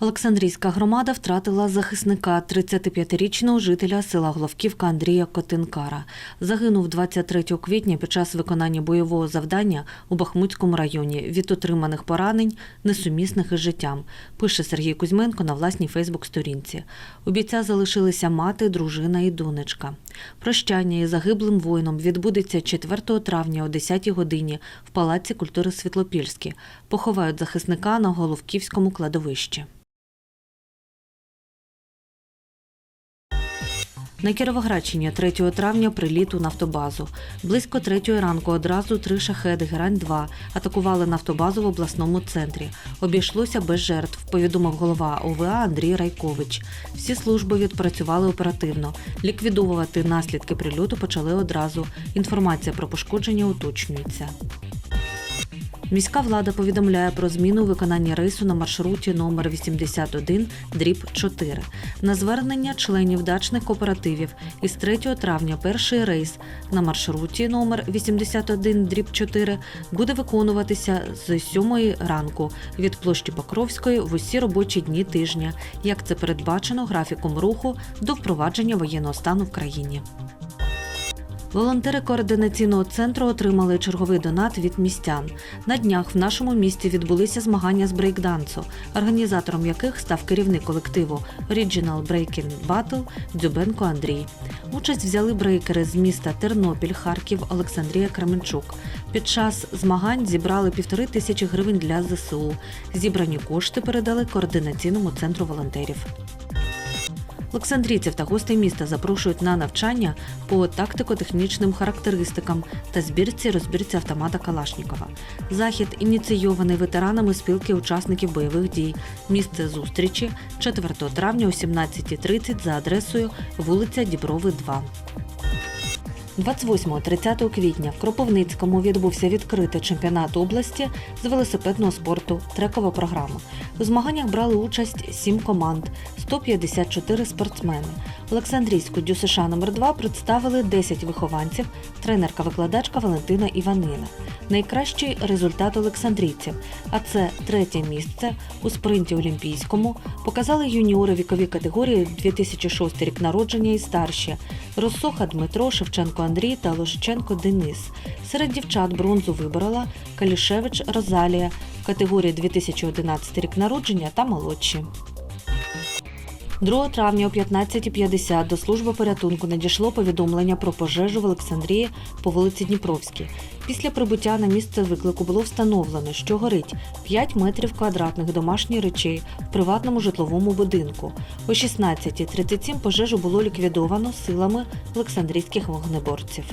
Олександрійська громада втратила захисника 35-річного жителя села Головківка Андрія Котенкара. Загинув 23 квітня під час виконання бойового завдання у Бахмутському районі від отриманих поранень, несумісних із життям. Пише Сергій Кузьменко на власній Фейсбук-сторінці. У бійця залишилися мати, дружина і донечка. Прощання із загиблим воїном відбудеться 4 травня о 10 годині в Палаці культури Світлопільські. Поховають захисника на Головківському кладовищі. На Кіровоградщині 3 травня приліт у нафтобазу. Близько 3 ранку одразу три шахеди Герань-2 атакували нафтобазу в обласному центрі. Обійшлося без жертв, повідомив голова ОВА Андрій Райкович. Всі служби відпрацювали оперативно. Ліквідовувати наслідки прильоту почали одразу. Інформація про пошкодження уточнюється. Міська влада повідомляє про зміну у виконанні рейсу на маршруті номер 81 дріб 4. На звернення членів дачних кооперативів із 3 травня перший рейс на маршруті номер 81 дріб 4 буде виконуватися з 7 ранку від площі Покровської в усі робочі дні тижня, як це передбачено графіком руху до впровадження воєнного стану в країні. Волонтери координаційного центру отримали черговий донат від містян. На днях в нашому місті відбулися змагання з брейкдансу, організатором яких став керівник колективу Original Breaking Battle Дзюбенко Андрій. Участь взяли брейкери з міста Тернопіль, Харків, Олександрія Кременчук. Під час змагань зібрали півтори тисячі гривень для ЗСУ. Зібрані кошти передали координаційному центру волонтерів. Олександрійців та гостей міста запрошують на навчання по тактико-технічним характеристикам та збірці розбірці автомата Калашнікова. Захід ініційований ветеранами спілки учасників бойових дій. Місце зустрічі 4 травня о 17.30 за адресою вулиця Діброви, 2. 28-30 квітня в Кропивницькому відбувся відкритий чемпіонат області з велосипедного спорту трекова програма. У змаганнях брали участь 7 команд, 154 спортсмени. Олександрійську ДЮСШ номер 2 представили 10 вихованців, тренерка-викладачка Валентина Іванина. Найкращий результат олександрійців, а це третє місце у спринті олімпійському, показали юніори вікові категорії 2006 рік народження і старші Росоха Дмитро, Шевченко Андрій та Лошиченко Денис. Серед дівчат бронзу виборола Калішевич Розалія, категорії 2011 рік народження та молодші. 2 травня о 15.50 до служби порятунку надійшло повідомлення про пожежу в Олександрії по вулиці Дніпровській. Після прибуття на місце виклику було встановлено, що горить 5 метрів квадратних домашніх речей в приватному житловому будинку. О 16.37 пожежу було ліквідовано силами олександрійських вогнеборців.